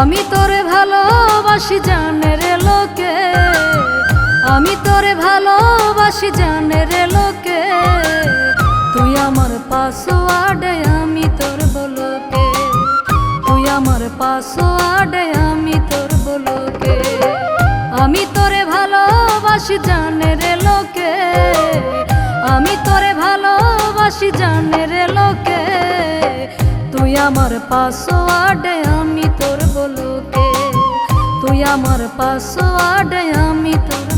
আমি তোরে ভালোবাসি জানে রে লোকে। আমি তোরে ভালোবাসি জানে রে লোকে। তুই আমার পাসওয়ার্ডে আমি তোর বলোকে। তুই আমার পাসওয়ার্ডে আমি তোর বলোকে। আমি তোরে ভালোবাসি জানে রে লোকে। আমি তোরে ভালোবাসি জানে রে লোকে। তুই আমার পাসওয়ার্ডে আমি আমার পাসওয়ার্ডে আমি তোর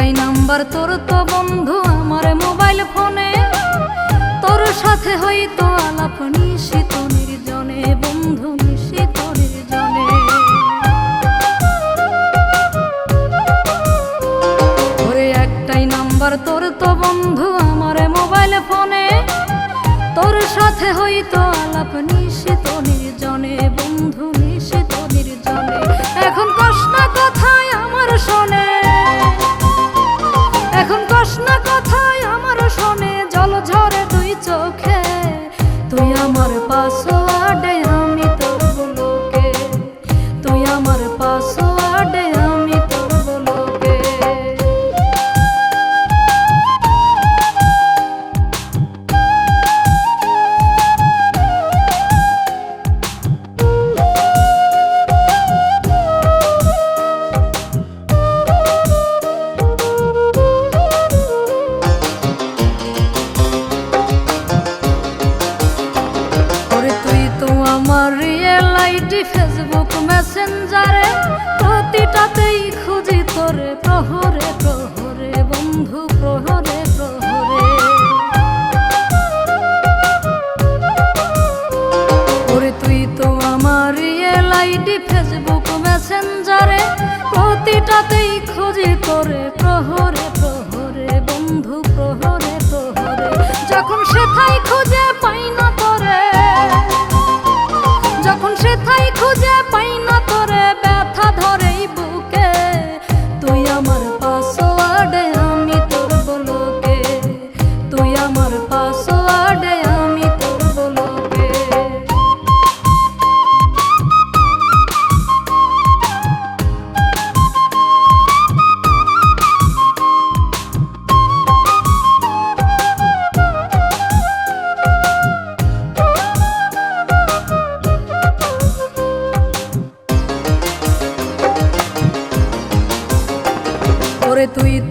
একটাই নাম্বার, তোর তো বন্ধু আমার মোবাইল ফোনে। তোর সাথে হয়তো আলাপ নিশিত নির্জনে, বন্ধু নিশিত নির্জনে। ওরে একটাই নাম্বার, তোর তো বন্ধু আমার মোবাইল ফোনে। তোর সাথে হয়তো আলাপ নিশিত নির্জনে, বন্ধু আমার পাসওয়ার্ডে প্রতিটাতেই খুঁজি তোরে প্রহরে প্রহরে, বন্ধু, প্রহরে প্রহরে। ওরে তুই তো আমার রিয়েল ফেসবুক, মেসেঞ্জারে প্রতিটাতেই খুঁজি তোরে প্রহরে। তুই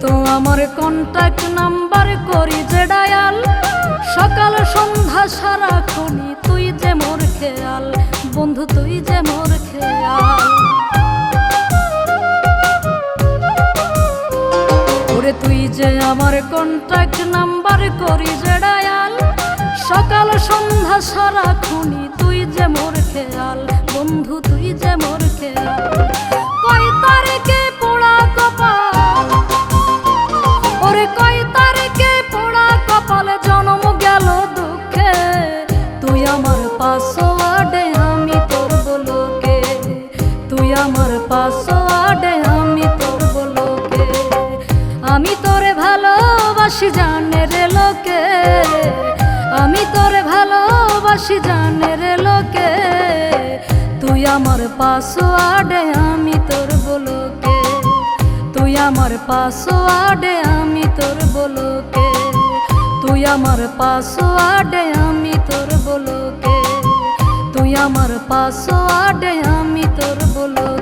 তো আমার কন্টাক্ট নাম্বার করি যে ডায়াল। সকাল, সন্ধ্যা সারাক্ষণই তুই যে মোর খেয়াল। বন্ধু, তুই যে মোর খেয়াল। ওরে তুই যে আমার কন্টাক্ট নাম্বার করি যে ডায়াল। সকাল, সন্ধ্যা সারাক্ষণই তুই যে মোর খেয়াল। বন্ধু, তুই যে মোর খেয়াল। ভালোবাসি জানে রে লোকে। আমি তোরে ভালোবাসি জানে রে লোকে। তুই আমার পাসওয়ার্ডে আমি তোর বলোকে। তুই আমার পাসওয়ার্ডে আমি তোর বলোকে। তুই আমার পাসওয়ার্ডে আমি তোর বলোকে। তুই আমার পাসওয়ার্ডে আমি তোর বলোকে।